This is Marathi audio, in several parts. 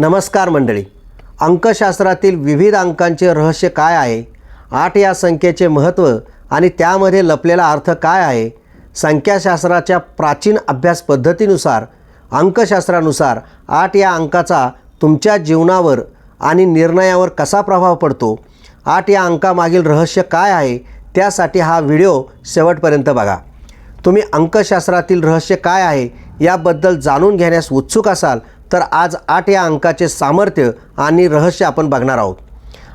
नमस्कार मंडळी. अंकशास्त्रातील विविध अंकांचे रहस्य काय आहे? आठ या संख्येचे महत्त्व आणि त्यामध्ये लपलेला अर्थ काय आहे? संख्याशास्त्राच्या प्राचीन अभ्यास पद्धतीनुसार अंकशास्त्रानुसार आठ या अंकाचा तुमच्या जीवनावर आणि निर्णयावर कसा प्रभाव पडतो? आठ या अंकामागील रहस्य काय आहे? त्यासाठी हा व्हिडिओ शेवटपर्यंत बघा. तुम्ही अंकशास्त्रातील रहस्य काय आहे? याबद्दल जाणून घेण्यास उत्सुक असाल तर आज आठ या अंकाचे सामर्थ्य आणि रहस्य आपण बघणार आहोत.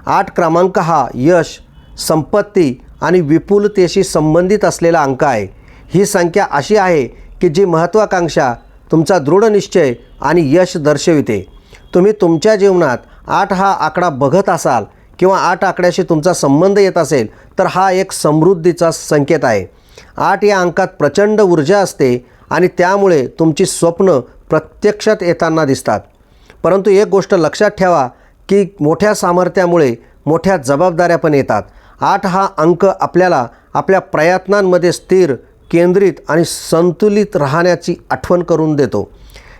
आठ क्रमांक हा यश संपत्ती आणि विपुलतेशी संबंधित असलेला अंक आहे. ही संख्या अशी आहे की जी महत्त्वाकांक्षा तुमचा दृढनिश्चय आणि यश दर्शविते. तुम्ही तुमच्या जीवनात आठ हा आकडा बघत असाल किंवा आठ आकड्याशी तुमचा संबंध येत असेल तर हा एक समृद्धीचा संकेत आहे. आठ या अंकात प्रचंड ऊर्जा असते आणि त्यामुळे तुमची स्वप्न प्रत्यक्षात येताना दिसतात. परंतु एक गोष्ट लक्षात ठेवा की मोठ्या सामर्थ्यामुळे मोठ्या जबाबदाऱ्या पण येतात. आठ हा अंक आपल्याला आपल्या प्रयत्नांमध्ये स्थिर केंद्रित आणि संतुलित राहण्याची आठवण करून देतो.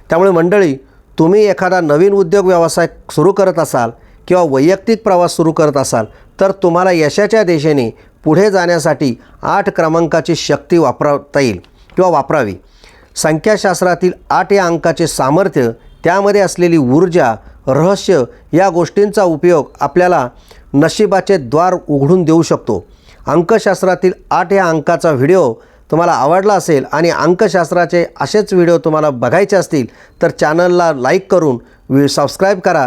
त्यामुळे मंडळी तुम्ही एखादा नवीन उद्योग व्यवसाय सुरू करत असाल किंवा वैयक्तिक प्रवास सुरू करत असाल तर तुम्हाला यशाच्या दिशेने पुढे जाण्यासाठी आठ क्रमांकाची शक्ती वापरता येईल किंवा वापरावी. संख्याशास्त्रातील आठ या अंकाचे सामर्थ्य त्यामध्ये असलेली ऊर्जा रहस्य या गोष्टींचा उपयोग आपल्याला नशिबाचे द्वार उघडून देऊ शकतो. अंकशास्त्रातील आठ या अंकाचा व्हिडिओ तुम्हाला आवडला असेल आणि अंकशास्त्राचे असेच व्हिडिओ तुम्हाला बघायचे असतील तर चॅनलला लाईक करून सबस्क्राईब करा.